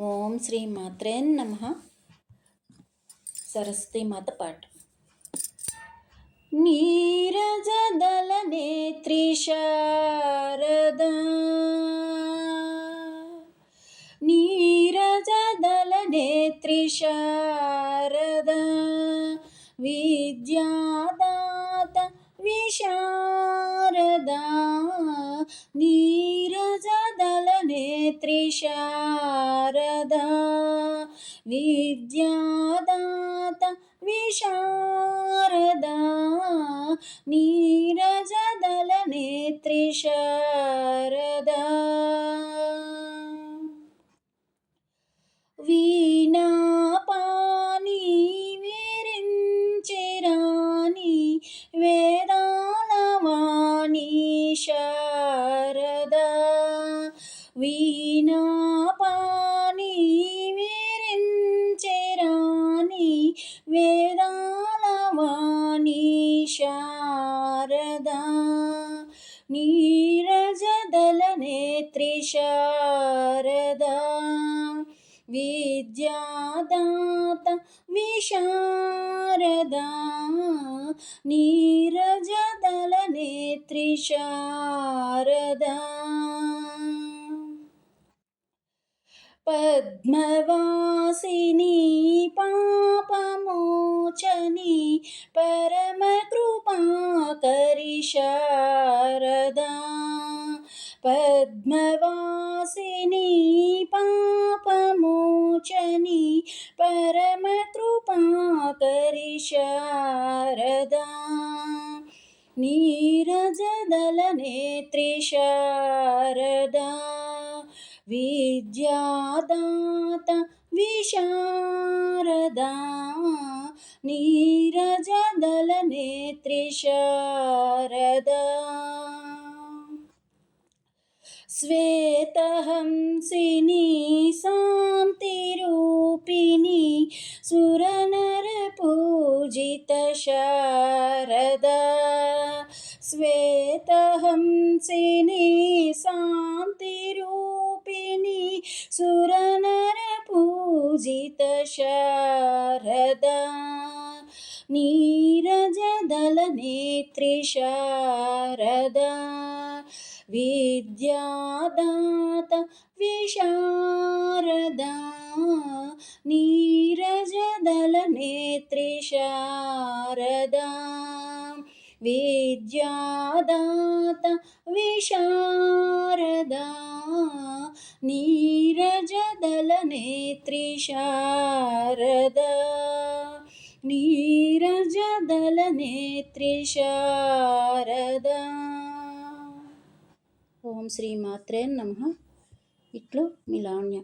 ఓం శ్రీ మాత్రే నమ సరస్వతి మాత పాట నీరజదల నేత్రి శారద నీరజదల నేత్రి శారద విద్యాదాత విశారదా విద్యాదాత విశారదా నీరజదల నేత్రి శారదా వీణాపాని విరించిరాని వేదాలవాణి శారదా. వీణా शारदा। नीरजदलनेत्रिशरदा। विद्यादात् विषारदा नीरजदलनेत्रिशारदा। पद्मवासिनी पापमोचनी परमकृपा। పాపమోచని శారదా పద్మవాసిని పాపమోచని పరమకృపాకరి శారదా నీరజదల నేత్రి శారదా విద్యాదాత విశారదా నీ नेत्र श्वेतहंसिनी शान्तिरूपिनी सूरनरपूजित शारदा। श्वेताहं सिनी शान्तिरूपिनी सुर नीरजदलनेत्रि शारदा विद्यादात विशारदा। नीरजदलनेत्रि शारदा विद्यादात विशारदा। नीरजदलनेत्रि शारदा కదలనేత్రి శారద. ఓం శ్రీ మాత్రే నమ. ఇట్లు మిలాణ్య